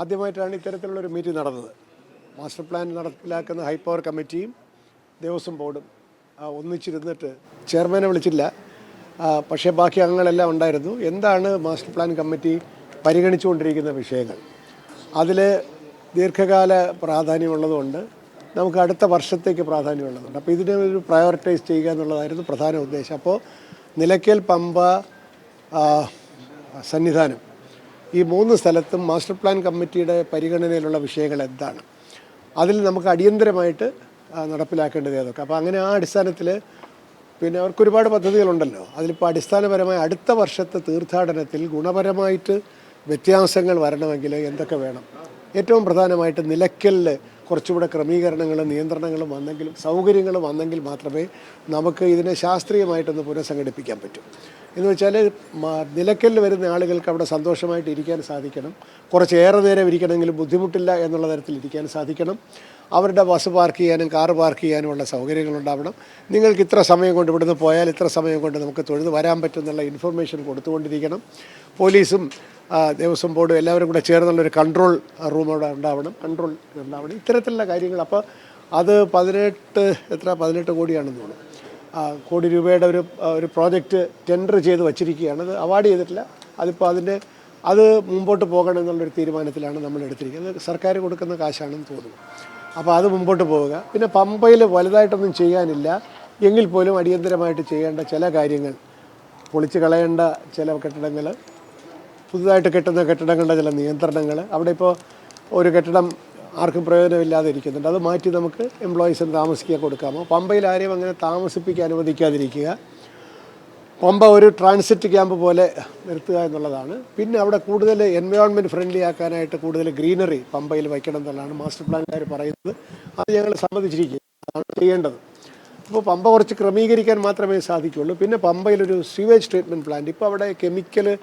ആദ്യമായിട്ടാണ് ഇത്തരത്തിലുള്ളൊരു മീറ്റിംഗ് നടന്നത്. മാസ്റ്റർ പ്ലാൻ നടപ്പിലാക്കുന്ന ഹൈ പവർ കമ്മിറ്റിയും ദേവസ്വം ബോർഡും ഒന്നിച്ചിരുന്നിട്ട് ചെയർമാനെ വിളിച്ചില്ല. പക്ഷേ ബാക്കി അംഗങ്ങളെല്ലാം ഉണ്ടായിരുന്നു. എന്താണ് മാസ്റ്റർ പ്ലാൻ കമ്മിറ്റി പരിഗണിച്ചുകൊണ്ടിരിക്കുന്ന വിഷയങ്ങൾ? അതിൽ ദീർഘകാല പ്രാധാന്യമുള്ളതുകൊണ്ട് നമുക്ക് അടുത്ത വർഷത്തേക്ക് പ്രാധാന്യമുള്ളതുണ്ട്. അപ്പോൾ ഇതിനെ ഒരു പ്രയോറിറ്റൈസ് ചെയ്യുക എന്നുള്ളതായിരുന്നു പ്രധാന ഉദ്ദേശം. അപ്പോൾ നിലയ്ക്കൽ പമ്പ സന്നിധാനം ഈ മൂന്ന് സ്ഥലത്തും മാസ്റ്റർ പ്ലാൻ കമ്മിറ്റിയുടെ പരിഗണനയിലുള്ള വിഷയങ്ങൾ എന്താണ്? അതിൽ നമുക്ക് അടിയന്തരമായിട്ട് നടപ്പിലാക്കേണ്ടത് ഏതൊക്കെ? അപ്പോൾ അങ്ങനെ ആ അടിസ്ഥാനത്തിൽ പിന്നെ അവർക്ക് ഒരുപാട് പദ്ധതികളുണ്ടല്ലോ. അതിലിപ്പോൾ അടിസ്ഥാനപരമായി അടുത്ത വർഷത്തെ തീർത്ഥാടനത്തിൽ ഗുണപരമായിട്ട് വ്യത്യാസങ്ങൾ വരണമെങ്കിൽ എന്തൊക്കെ വേണം? ഏറ്റവും പ്രധാനമായിട്ട് നിലയ്ക്കലിൽ കുറച്ചുകൂടെ ക്രമീകരണങ്ങളും നിയന്ത്രണങ്ങളും വന്നെങ്കിലും സൗകര്യങ്ങളും വന്നെങ്കിൽ മാത്രമേ നമുക്ക് ഇതിനെ ശാസ്ത്രീയമായിട്ടൊന്ന് പുനഃസംഘടിപ്പിക്കാൻ പറ്റൂ. എന്ന് വെച്ചാൽ നിലയ്ക്കലിൽ വരുന്ന ആളുകൾക്ക് അവിടെ സന്തോഷമായിട്ട് ഇരിക്കാൻ സാധിക്കണം. കുറച്ചേറെ നേരം ഇരിക്കണമെങ്കിലും ബുദ്ധിമുട്ടില്ല എന്നുള്ള തരത്തിൽ ഇരിക്കാൻ സാധിക്കണം. അവരുടെ ബസ് പാർക്ക് ചെയ്യാനും കാർ പാർക്ക് ചെയ്യാനുമുള്ള സൗകര്യങ്ങളുണ്ടാവണം നിങ്ങൾക്ക് ഇത്ര സമയം കൊണ്ട് ഇവിടുന്ന് പോയാൽ ഇത്ര സമയം കൊണ്ട് നമുക്ക് തൊഴുത് വരാൻ പറ്റുന്നുള്ള ഇൻഫർമേഷൻ കൊടുത്തുകൊണ്ടിരിക്കണം. പോലീസും ദേവസ്വം ബോർഡും എല്ലാവരും കൂടെ ചേർന്നുള്ളൊരു കൺട്രോൾ റൂം അവിടെ ഉണ്ടാവണം. കൺട്രോൾ ഉണ്ടാവണം. ഇത്തരത്തിലുള്ള കാര്യങ്ങൾ. അപ്പോൾ അത് പതിനെട്ട് എത്ര? പതിനെട്ട് കോടിയാണെന്ന് തോന്നുന്നു. കോടി രൂപയുടെ ഒരു ഒരു പ്രോജക്റ്റ് ടെൻഡർ ചെയ്ത് വച്ചിരിക്കുകയാണ്. അത് അവാർഡ് ചെയ്തിട്ടില്ല. അതിപ്പോൾ അതിന്റെ അത് മുമ്പോട്ട് പോകണം എന്നുള്ളൊരു തീരുമാനത്തിലാണ് നമ്മൾ എടുത്തിരിക്കുന്നത്. സർക്കാർ കൊടുക്കുന്ന കാശാണെന്ന് തോന്നുന്നു. അപ്പോൾ അത് മുമ്പോട്ട് പോവുക. പിന്നെ പമ്പയിൽ വലുതായിട്ടൊന്നും ചെയ്യാനില്ല. എങ്കിൽ പോലും അടിയന്തരമായിട്ട് ചെയ്യേണ്ട ചില കാര്യങ്ങൾ. പൊളിച്ച് കളയേണ്ട ചില കെട്ടിടങ്ങൾ പുതുതായിട്ട് കെട്ടുന്ന കെട്ടിടങ്ങളുടെ ചില നിയന്ത്രണങ്ങൾ അവിടെ ഇപ്പോൾ ഒരു കെട്ടിടം ആർക്കും പ്രയോജനമില്ലാതെ ഇരിക്കുന്നുണ്ട്. അത് മാറ്റി നമുക്ക് എംപ്ലോയീസിന് താമസിക്കാൻ കൊടുക്കാമോ? പമ്പയിൽ ആരെയും അങ്ങനെ താമസിപ്പിക്കാൻ അനുവദിക്കാതിരിക്കുക. പമ്പ ഒരു ട്രാൻസിറ്റ് ക്യാമ്പ് പോലെ നിർത്തുക എന്നുള്ളതാണ്. പിന്നെ അവിടെ കൂടുതൽ എൻവയോൺമെന്റ് ഫ്രണ്ട്ലി ആക്കാനായിട്ട് കൂടുതൽ ഗ്രീനറി പമ്പയിൽ വയ്ക്കണം എന്നുള്ളതാണ് മാസ്റ്റർ പ്ലാൻകാർ പറയുന്നത്. അത് ഞങ്ങൾ സമ്മതിച്ചിരിക്കുക അതാണ് ചെയ്യേണ്ടത്. അപ്പോൾ പമ്പ കുറച്ച് ക്രമീകരിക്കാൻ മാത്രമേ സാധിക്കുകയുള്ളൂ പിന്നെ പമ്പയിലൊരു സ്വീവേജ് ട്രീറ്റ്മെന്റ് പ്ലാന്റ് ഇപ്പോൾ അവിടെ കെമിക്കൽ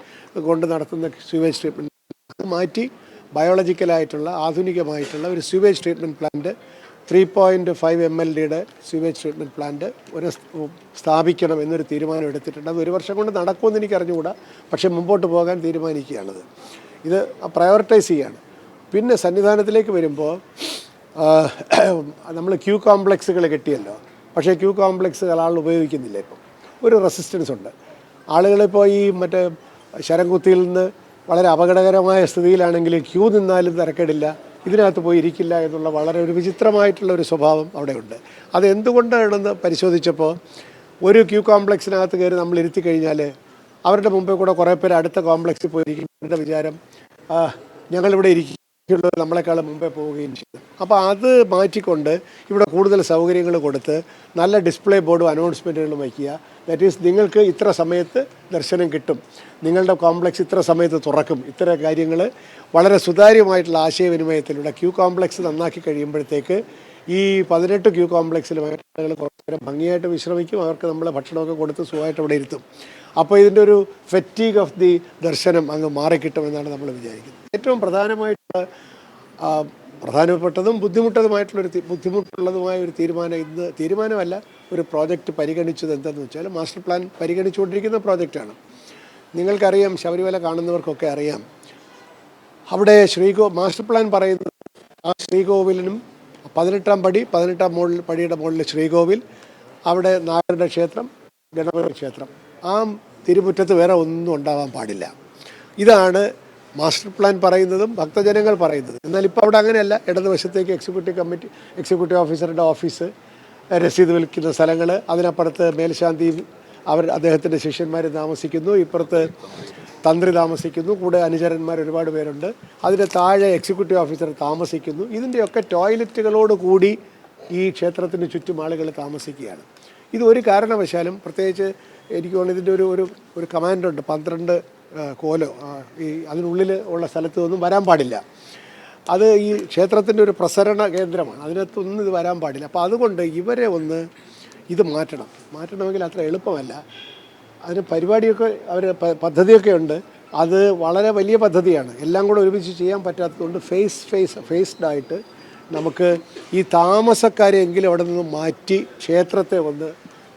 കൊണ്ട് നടത്തുന്ന സ്വീവേജ് ട്രീറ്റ്മെന്റ് മാറ്റി ബയോളജിക്കലായിട്ടുള്ള ആധുനികമായിട്ടുള്ള ഒരു sewage treatment plant three point five M L ഡിയുടെ സ്യൂവേജ് ട്രീറ്റ്മെന്റ് പ്ലാന്റ് ഒരു സ്ഥാപിക്കണം എന്നൊരു തീരുമാനം എടുത്തിട്ടുണ്ട്. അത് ഒരു വർഷം കൊണ്ട് നടക്കുമെന്ന് എനിക്ക് അറിഞ്ഞുകൂടാ പക്ഷേ മുമ്പോട്ട് പോകാൻ തീരുമാനിക്കുകയാണത്. ഇത് പ്രയോറിറ്റൈസ് ചെയ്യുകയാണ് പിന്നെ സന്നിധാനത്തിലേക്ക് വരുമ്പോൾ നമ്മൾ ക്യൂ കോംപ്ലക്സുകൾ കിട്ടിയല്ലോ. പക്ഷേ ക്യൂ കോംപ്ലക്സുകൾ ആൾ ഉപയോഗിക്കുന്നില്ല ഇപ്പം. ഒരു റെസിസ്റ്റൻസ് ഉണ്ട്. ആളുകളിപ്പോൾ ഈ മറ്റേ ശരംകുത്തിയിൽ നിന്ന് വളരെ അപകടകരമായ സ്ഥിതിയിലാണെങ്കിൽ ക്യൂ നിന്നാലും തിരക്കേടില്ല ഇതിനകത്ത് പോയി ഇരിക്കില്ല എന്നുള്ള വളരെ ഒരു വിചിത്രമായിട്ടുള്ള ഒരു സ്വഭാവം അവിടെയുണ്ട്. അതെന്തുകൊണ്ടാണെന്ന് പരിശോധിച്ചപ്പോൾ ഒരു ക്യൂ കോംപ്ലക്സിനകത്ത് കയറി നമ്മൾ ഇരുത്തി കഴിഞ്ഞാൽ അവരുടെ മുമ്പേ കൂടെ കുറേ പേര് അടുത്ത കോംപ്ലക്സിൽ പോയിരിക്കും. അവരുടെ വിചാരം ഞങ്ങളിവിടെ ഞങ്ങളിവിടെ ഇരിക്കുള്ളൂ നമ്മളെക്കാൾ മുമ്പേ പോവുകയും ചെയ്തു. അപ്പോൾ അത് മാറ്റിക്കൊണ്ട് ഇവിടെ കൂടുതൽ സൗകര്യങ്ങൾ കൊടുത്ത് നല്ല ഡിസ്പ്ലേ ബോർഡും അനൗൺസ്മെന്റുകളും വയ്ക്കുക. ദാറ്റ് ഈസ് നിങ്ങൾക്ക് ഇത്ര സമയത്ത് ദർശനം കിട്ടും. നിങ്ങളുടെ കോംപ്ലക്സ് ഇത്ര സമയത്ത് തുറക്കും. ഇത്തരം കാര്യങ്ങൾ വളരെ സുതാര്യമായിട്ടുള്ള ആശയവിനിമയത്തിലൂടെ ക്യൂ കോംപ്ലക്സ് നന്നാക്കി കഴിയുമ്പോഴത്തേക്ക് ഈ പതിനെട്ട് ക്യൂ കോംപ്ലക്സിൽ ആളുകൾ കുറച്ച് നേരം ഭംഗിയായിട്ട് വിശ്രമിക്കും. അവർക്ക് നമ്മൾ ഭക്ഷണമൊക്കെ കൊടുത്ത് സുഖമായിട്ട് അവിടെ ഇരുത്തും. അപ്പോൾ ഇതിന്റെ ഒരു ഫെറ്റീഗ് ഓഫ് ദി ദർശനം അങ്ങ് മാറിക്കിട്ടുമെന്നാണ് നമ്മൾ വിചാരിക്കുന്നത്. ഏറ്റവും പ്രധാനമായിട്ടുള്ള പ്രധാനപ്പെട്ടതും ബുദ്ധിമുട്ടതുമായിട്ടുള്ളൊരു ബുദ്ധിമുട്ടുള്ളതുമായ ഒരു തീരുമാനം ഇന്ന് തീരുമാനമല്ല ഒരു പ്രോജക്റ്റ് പരിഗണിച്ചത് എന്തെന്ന് വെച്ചാൽ മാസ്റ്റർ പ്ലാൻ പരിഗണിച്ചുകൊണ്ടിരിക്കുന്ന പ്രോജക്റ്റാണ്. നിങ്ങൾക്കറിയാം ശബരിമല കാണുന്നവർക്കൊക്കെ അറിയാം. അവിടെ ശ്രീകോ മാസ്റ്റർ പ്ലാൻ പറയുന്നത് ആ ശ്രീകോവിലിനും പതിനെട്ടാം പടി പതിനെട്ടാം മുകളിൽ പടിയുടെ മുകളിൽ ശ്രീകോവിൽ അവിടെ നാഗരുടെ ക്ഷേത്രം ഗണപതി ക്ഷേത്രം. ആ തിരുമുറ്റത്ത് വേറെ ഒന്നും ഉണ്ടാവാൻ പാടില്ല. ഇതാണ് മാസ്റ്റർ പ്ലാൻ പറയുന്നതും ഭക്തജനങ്ങൾ പറയുന്നതും. എന്നാൽ ഇപ്പോൾ അവിടെ അങ്ങനെയല്ല. ഇടതുവശത്തേക്ക് എക്സിക്യൂട്ടീവ് കമ്മിറ്റി എക്സിക്യൂട്ടീവ് ഓഫീസറുടെ ഓഫീസ് രസീത് വിൽക്കുന്ന സ്ഥലങ്ങൾ അതിനപ്പുറത്ത് മേൽശാന്തി അവർ അദ്ദേഹത്തിന്റെ ശിഷ്യന്മാർ താമസിക്കുന്നു. ഇപ്പുറത്ത് തന്ത്രി താമസിക്കുന്നു. കൂടെ അനുചരന്മാർ ഒരുപാട് പേരുണ്ട്. അതിന്റെ താഴെ എക്സിക്യൂട്ടീവ് ഓഫീസർ താമസിക്കുന്നു. ഇതിന്റെയൊക്കെ ടോയ്ലറ്റുകളോട് കൂടി ഈ ക്ഷേത്രത്തിന് ചുറ്റും ആളുകൾ താമസിക്കുകയാണ്. ഇത് ഒരു കാരണവശാലും പ്രത്യേകിച്ച് എനിക്ക് തോന്നുന്നു ഇതിന്റെ ഒരു ഒരു ഒരു കമാൻഡുണ്ട്. പന്ത്രണ്ട് കോലോ ഈ അതിനുള്ളിൽ ഉള്ള സ്ഥലത്ത് ഒന്നും വരാൻ പാടില്ല. അത് ഈ ക്ഷേത്രത്തിന്റെ ഒരു പ്രസരണ കേന്ദ്രമാണ്. അതിനകത്തൊന്നും ഇത് വരാൻ പാടില്ല. അപ്പോൾ അതുകൊണ്ട് ഇവരെ ഒന്ന് ഇത് മാറ്റണം. മാറ്റണമെങ്കിൽ അത്ര എളുപ്പമല്ല. അതിന് പരിപാടിയൊക്കെ അവർ പദ്ധതിയൊക്കെ ഉണ്ട്. അത് വളരെ വലിയ പദ്ധതിയാണ്. എല്ലാം കൂടെ ഒരുമിച്ച് ചെയ്യാൻ പറ്റാത്തതുകൊണ്ട് ഫേസ് ഫേസ് ഫേസ്ഡ് ആയിട്ട് നമുക്ക് ഈ താമസക്കാരെ എങ്കിലും അവിടെ നിന്ന് മാറ്റി ക്ഷേത്രത്തെ ഒന്ന്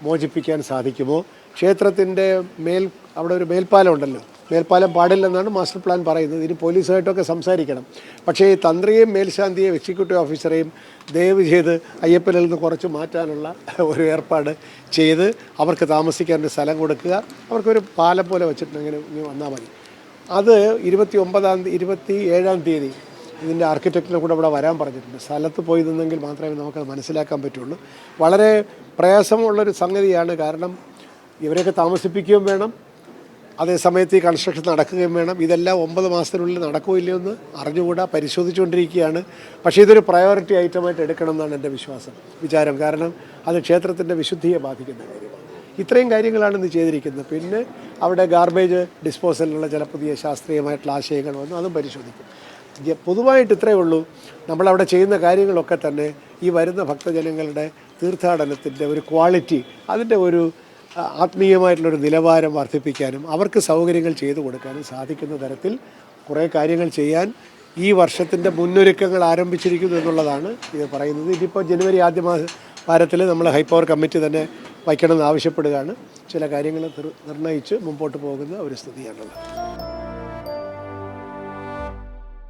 മോചിപ്പിക്കാൻ സാധിക്കുമോ? ക്ഷേത്രത്തിന്റെ മേൽ അവിടെ ഒരു മേൽപ്പാലം ഉണ്ടല്ലോ. മേൽപ്പാലം പാടില്ലെന്നാണ് മാസ്റ്റർ പ്ലാൻ പറയുന്നത്. ഇനി പോലീസുമായിട്ടൊക്കെ സംസാരിക്കണം. പക്ഷേ ഈ തന്ത്രിയെയും മേൽശാന്തിയെയും എക്സിക്യൂട്ടീവ് ഓഫീസറെയും ദയവ് ചെയ്ത് അയ്യപ്പനിൽ നിന്ന് കുറച്ച് മാറ്റാനുള്ള ഒരു ഏർപ്പാട് ചെയ്ത് അവർക്ക് താമസിക്കാൻ ഒരു സ്ഥലം കൊടുക്കുക. അവർക്കൊരു പാലം പോലെ വെച്ചിട്ടുണ്ടെങ്കിൽ ഇങ്ങനെ വന്നാൽ മതി. അത് ഇരുപത്തി ഒമ്പതാം തീയതി ഇരുപത്തി ഏഴാം തീയതി ഇതിന്റെ ആർക്കിടെക്റ്റിനെ കൂടെ ഇവിടെ വരാൻ പറഞ്ഞിട്ടുണ്ട്. സ്ഥലത്ത് പോയി നിന്നെങ്കിൽ മാത്രമേ നമുക്കത് മനസ്സിലാക്കാൻ പറ്റുള്ളൂ. വളരെ പ്രയാസമുള്ളൊരു സംഗതിയാണ് കാരണം ഇവരെയൊക്കെ താമസിപ്പിക്കുകയും വേണം. അതേ സമയത്ത് ഈ കൺസ്ട്രക്ഷൻ നടക്കുകയും വേണം. ഇതെല്ലാം ഒമ്പത് മാസത്തിനുള്ളിൽ നടക്കുമോ ഇല്ലയോ എന്ന് അറിഞ്ഞുകൂടാ പരിശോധിച്ചുകൊണ്ടിരിക്കുകയാണ്. പക്ഷേ ഇതൊരു പ്രയോറിറ്റി ഐറ്റമായിട്ട് എടുക്കണം എന്നാണ് എന്റെ വിശ്വാസം വിചാരം. കാരണം അത് ക്ഷേത്രത്തിന്റെ വിശുദ്ധിയെ ബാധിക്കുന്ന കാര്യമാണ്. ഇത്രയും കാര്യങ്ങളാണ് ഇന്ന് ചെയ്തിരിക്കുന്നത്. പിന്നെ അവിടെ ഗാർബേജ് ഡിസ്പോസലിനുള്ള ചില പുതിയ ശാസ്ത്രീയമായിട്ടുള്ള ആശയങ്ങൾ വന്നു അതും പരിശോധിക്കും. പൊതുവായിട്ട് ഇത്രയേ ഉള്ളൂ. നമ്മളവിടെ ചെയ്യുന്ന കാര്യങ്ങളൊക്കെ തന്നെ ഈ വരുന്ന ഭക്തജനങ്ങളുടെ തീർത്ഥാടനത്തിന്റെ ഒരു ക്വാളിറ്റി അതിന്റെ ഒരു ആത്മീയമായിട്ടുള്ളൊരു നിലവാരം വർദ്ധിപ്പിക്കാനും അവർക്ക് സൗകര്യങ്ങൾ ചെയ്തു കൊടുക്കാനും സാധിക്കുന്ന തരത്തിൽ കുറേ കാര്യങ്ങൾ ചെയ്യാൻ ഈ വർഷത്തിന്റെ മുന്നൊരുക്കങ്ങൾ ആരംഭിച്ചിരിക്കുന്നു എന്നുള്ളതാണ് ഇത് പറയുന്നത്. ഇതിപ്പോൾ ജനുവരി ആദ്യ മാസ വാരത്തിൽ നമ്മൾ ഹൈപ്പവർ കമ്മിറ്റി തന്നെ വയ്ക്കണമെന്ന് ആവശ്യപ്പെടുകയാണ്. ചില കാര്യങ്ങൾ നിർ- നിർണയിച്ച് മുമ്പോട്ട് പോകുന്ന ഒരു സ്ഥിതിയാണുള്ളത്.